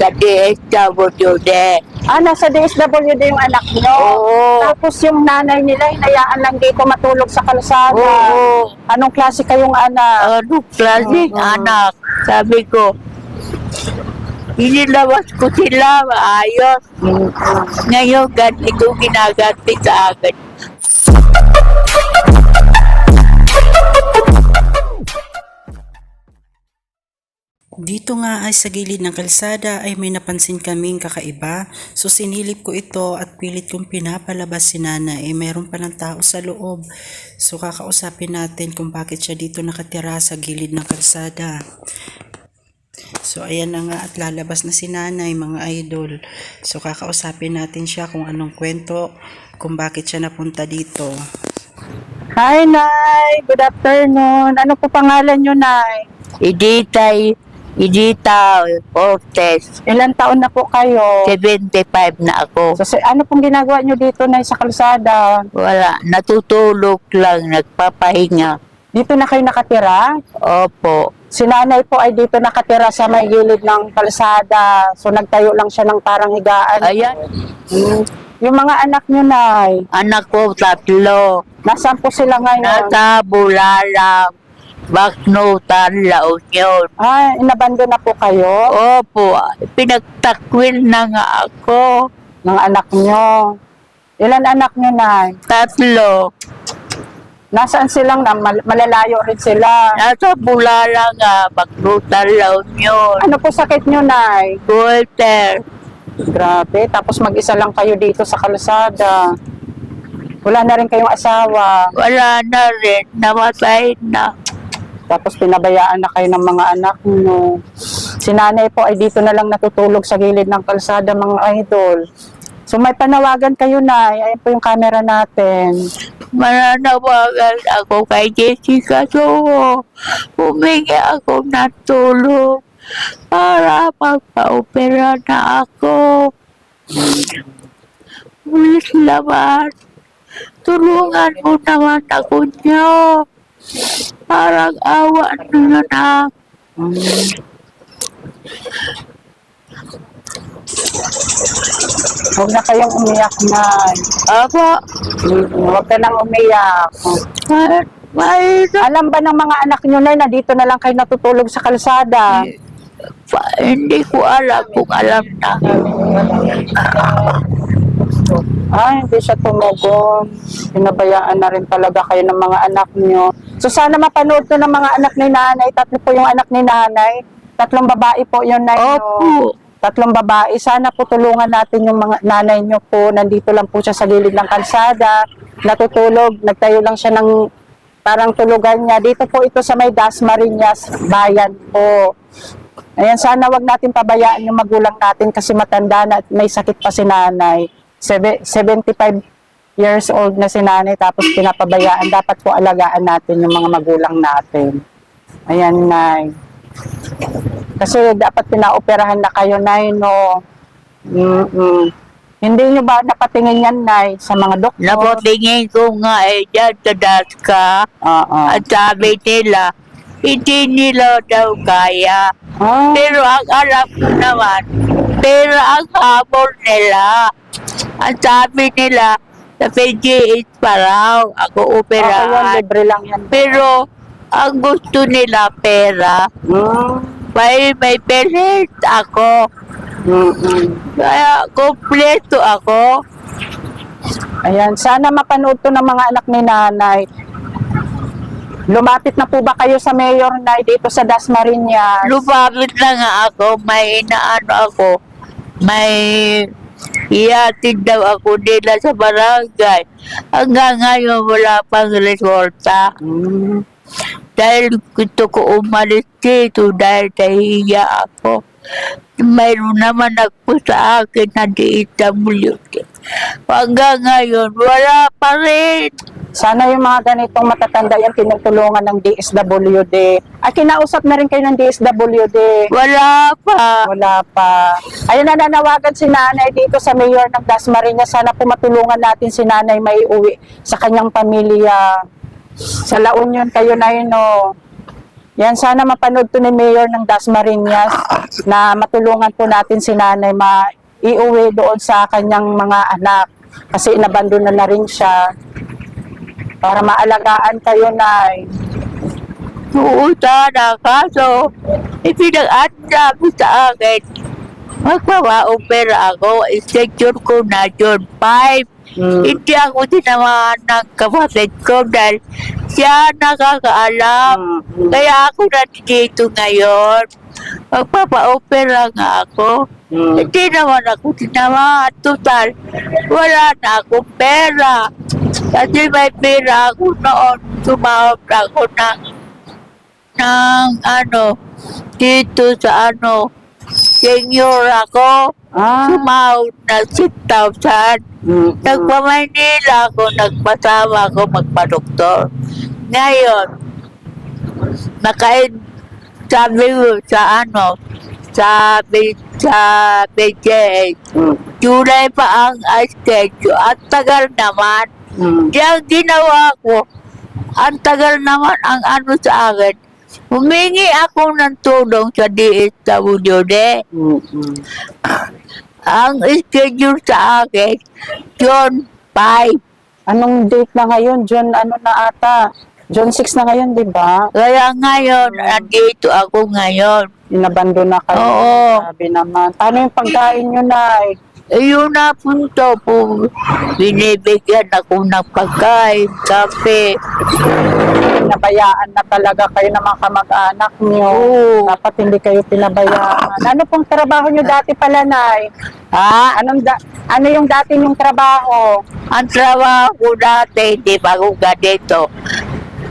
sa DSWD. Ah, nasa DSWD yung anak nyo. Oo. Tapos yung nanay nila, hinayaan lang dito matulog sa kalsada. Oo. Anong klase kayong anak? Ano klaseng Oo. anak? Sabi ko, inilabas ko sila, maayos. Ngayon, ganti ko ginaganti sa akin. Dito nga ay sa gilid ng kalsada ay may napansin kaming kakaiba. So sinilip ko ito at pilit kong pinapalabas si Nana eh meron pa ng tao sa loob. So kakausapin natin kung bakit siya dito nakatira sa gilid ng kalsada. So ayan na nga at lalabas na si Nanay mga idol. So kakausapin natin siya kung anong kwento, kung bakit siya napunta dito. Hi, Nay. Good afternoon. Ano po pangalan nyo, Nay? Iditay, Idita Fortes, Ilan taon na po kayo? 75 na ako. So, si- ano pong ginagawa nyo dito, Nay, sa kalsada? Wala, natutulog lang, nagpapahinga. Dito na kayo nakatira? Opo, Si nanay po ay dito nakatira sa may gilid ng kalsada. So, nagtayo lang siya ng parang higaan. ayan, Mm. Yung mga anak nyo, Nay, anak ko tatlo. nasaan po sila ngayon? Nasa Bulalang, Baknutan, La Union. Ah, inabando na po kayo Opo, pinagtakwil na nga ako. ng anak nyo. Ilan anak nyo, Nay? Tatlo. Nasaan silang na mal- malalayo rin sila? Nasa Bulalang nga, Baknutan, La Union. Ano po sakit nyo, Nay? Walter, Grabe. Tapos mag-isa lang kayo dito sa kalsada. Wala na rin kayong asawa. wala na rin, namatay na. Tapos pinabayaan na kayo ng mga anak nyo. Si nanay po ay dito na lang natutulog sa gilid ng kalsada, mga idol. So may panawagan kayo, Nay. Ayan po yung camera natin. Mananawagan ako kay Jessica Soho. Humingi ako ng tulong para magpa-opera na ako. Please naman, tulungan mo naman ako niyo. Parang awa nyo na. Huwag na kayong umiyak, Nay. Ako, Huwag ka nang umiyak. may Alam ba ng mga anak nyo, Nay, na dito na lang kayo natutulog sa kalsada? pa- hindi ko alam kung alam na. Ay, hindi siya tumugon. Pinabayaan na rin talaga kayo ng mga anak nyo. So sana mapanood to ng mga anak ni nanay. Tatlo po yung anak ni nanay. Tatlong babae po yun na Opo. Tatlong babae. Sana po tulungan natin yung mga nanay nyo po. Nandito lang po siya sa gilid ng kalsada. Natutulog. Nagtayo lang siya ng parang tulugan niya. Dito po ito sa may Dasmariñas bayan po. Ayan, sana wag natin pabayaan yung magulang natin kasi matanda na at may sakit pa si nanay. Sebe- 75 years old na si nanay tapos pinapabayaan. Dapat po alagaan natin yung mga magulang natin. Ayan, Nay. Kasi dapat pinaoperahan na kayo, Nay, no? Mm-mm. Hindi nyo ba napatingin yan, Nay, sa mga doktor? Napatingin ko nga eh dyan sa Daska. Oo. At sabi nila, hindi nila daw kaya. Ah, Pero ang alam ko naman, pero ang habol nila. Ang sabi nila, sa PGH pa raw, ako oo, yan, operahan. libre lang yan. Pero ang gusto nila pera, Mm. may may percent ako. Mm-mm. Kaya kompleto ako. Ayan, sana mapanood to ng mga anak ni nanay. Lumapit na po ba kayo sa mayor na dito sa Dasmariñas? Lumapit na nga ako, may inaano ako, may iatid daw ako nila sa barangay. Hanggang ngayon wala pang resulta. Mm. Dahil gusto ko umalis dito dahil nahihiya ako. Mayroon naman ako sa akin na DWD. Hanggang ngayon, wala pa rin. Sana yung mga ganitong matatanda yan tinutulungan ng DSWD. Ay, kinausap na rin kayo ng DSWD. Wala pa. Wala pa. Ayun na nanawagan si nanay dito sa mayor ng Dasmariñas. Sana po matulungan natin si nanay may uwi sa kanyang pamilya. Sa La Union kayo na yun, no? Yan, sana mapanood to ni Mayor ng Dasmariñas na matulungan po natin si nanay ma iuwi doon sa kanyang mga anak. Kasi inabandon na na rin siya. Para maalagaan kayo, Nay. Oo, sana. Kaso, ipinag-anda mo sa akin. Magpapa-opera ako. Schedule ko na June 5. Mm. Hindi ako tinamaan ng kapatid ko dahil siya nakakaalam. Mm. Kaya ako nandito ngayon. Magpapa-opera nga ako. Mm. Hindi naman ako tinamaan. Total, wala na akong pera. Kasi may pera ako noon. Tumawag ako ng, ng ano, dito sa ano, senior ako. Ah. Tumawag na 6,000. Mm. Nagpa-Maynila ako, nagpasama ako magpa-doktor. Ngayon, nakain, sabi ko sa ano, sa, P- sa PJ, Mm. July pa ang schedule. At tagal naman. Mm. Diyan ginawa ko, ang tagal naman ang ano sa akin. Humingi ako ng tulong sa DSWD. Mm. Mm. Ang schedule sa akin, June 5. Anong date na ngayon? June ano na ata? June 6 na ngayon, di ba? Kaya ngayon, nandito ako ngayon. Inabando na kayo. Oo. Sabi naman. Paano yung pagkain nyo, Nay? Eh, yun na punto po. Binibigyan ako ng pagkain, kape. Pinabayaan na talaga kayo ng mga kamag-anak. Oo. Dapat hindi kayo pinabayaan. Ano pong trabaho nyo dati pala, Nay? Ha? Anong da- ano yung dati nyong trabaho? Ang trabaho ko dati, hindi pa ako ganito.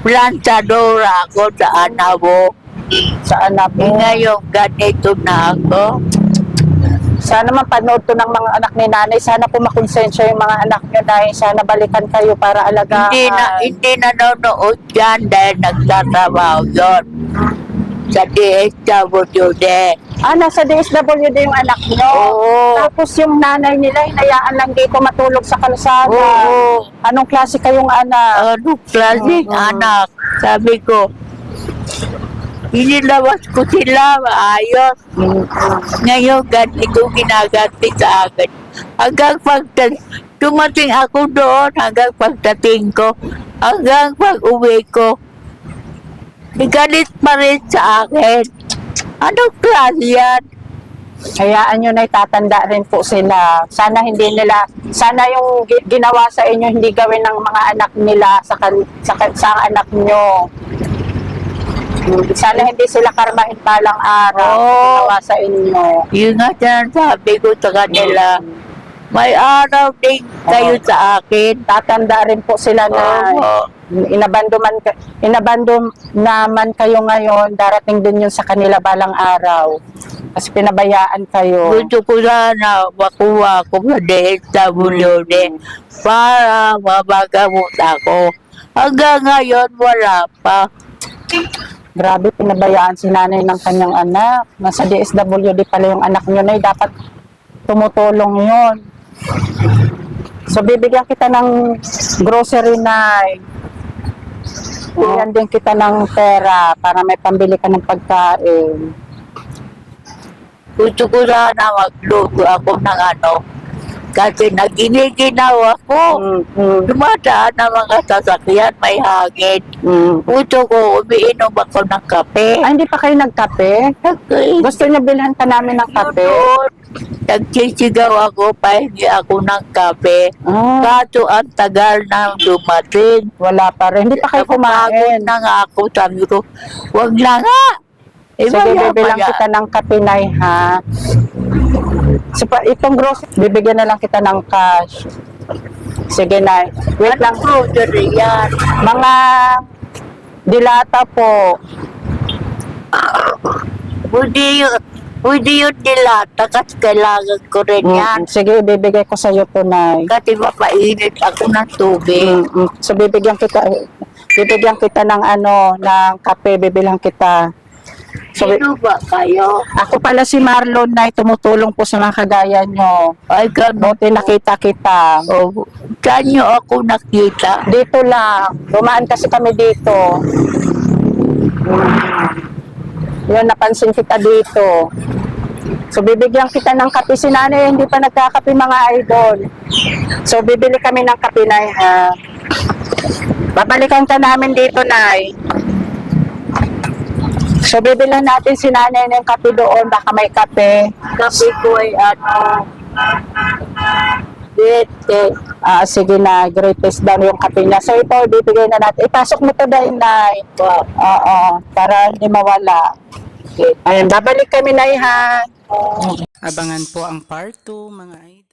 Planchadora ako sa anabo. Sa anak Eh, mo? ngayon, ganito na ako. Sana mapanood to ng mga anak ni nanay. Sana po makonsensya yung mga anak nyo, Nay. Sana balikan kayo para alagaan. Hindi na, hindi nanonood yan dahil nagtatrabaho yun. Sa DSWD. Ah, nasa DSWD yung anak nyo. Oo. Tapos yung nanay nila, hinayaan lang dito matulog sa kalsada. Oo. Anong klase kayong anak? Ano klaseng Oo. anak? Sabi ko, inilabas ko sila, maayos. Ngayon, ganito ginaganti sa akin. Hanggang pag dumating ako doon, hanggang pagdating ko, hanggang pag uwi ko, galit pa rin sa akin. Anong klase yan? Hayaan nyo na itatanda rin po sila. Sana hindi nila, sana yung gi- ginawa sa inyo hindi gawin ng mga anak nila sa, sa, sa anak nyo. Sana hindi sila karmahin balang araw Oo. ginawa sa inyo. Yun nga sinasabi ko sa kanila, may araw din kayo sa akin. Tatanda rin po sila na Oo. inabando man ka- inabando naman kayo ngayon, darating din yun sa kanila balang araw. Kasi pinabayaan kayo. Gusto ko sana makuha ko sa DSWD para mabagamot ako. Hanggang ngayon, wala pa. Grabe, pinabayaan si nanay ng kanyang anak. Nasa DSWD pala yung anak nyo na dapat tumutulong yon. So, bibigyan kita ng grocery na Bigyan din kita ng pera para may pambili ka ng pagkain. Gusto ko sana magluto ako ng ano. Kasi naginiginaw ako. Mm, mm, Dumadaan ang mga sasakyan, may hangin. mm. Gusto ko, umiinom ako ng kape. Ay, hindi pa kayo nagkape? Okay. Gusto niyo bilhan ka namin ng kape? Yun, Nagsisigaw ako, pahingi ako ng kape. Ah, Kaso ang tagal na dumating. wala pa rin. Hindi pa kayo kumain. na nga ako, sabi ko, wag na nga. Eh, Sige, maya, bibilang maya. kita ng kape, Nay, ha? So, pa, itong grocery, bibigyan na lang kita ng cash. Sige, Nay. Wait lang. Ano grocery yan? Mga dilata po. Pwede yun. Pwede yun nilata kasi kailangan ko rin yan. Mm, sige, bibigay ko sa iyo to, Nay. Kasi mapainit ako ng tubig. Mm, mm. So, bibigyan kita, bibigyan kita ng ano, ng kape, bibilang kita. So, Sino ba kayo? ako pala si Marlon na tumutulong po sa mga kagaya nyo. Ay, ganun. Buti nakita kita. Oh, saan niyo ako nakita? Dito lang. Dumaan kasi kami dito. Yun, napansin kita dito. So, bibigyan kita ng kape si nanay, hindi pa nagkakape mga idol. So, bibili kami ng kape na ha. Babalikan ka namin dito, Nay. So, bibilan natin si nanay ng kape doon, baka may kape. Kape ko ay ano, dete. Ah, sige na, greatest daw yung kape niya. So, ito, bibigay na natin. Ipasok mo to dahil, Nay. Oo, para hindi mawala. Okay. Ayun, babalik kami, Nay, ha. Abangan po ang part 2 mga idol.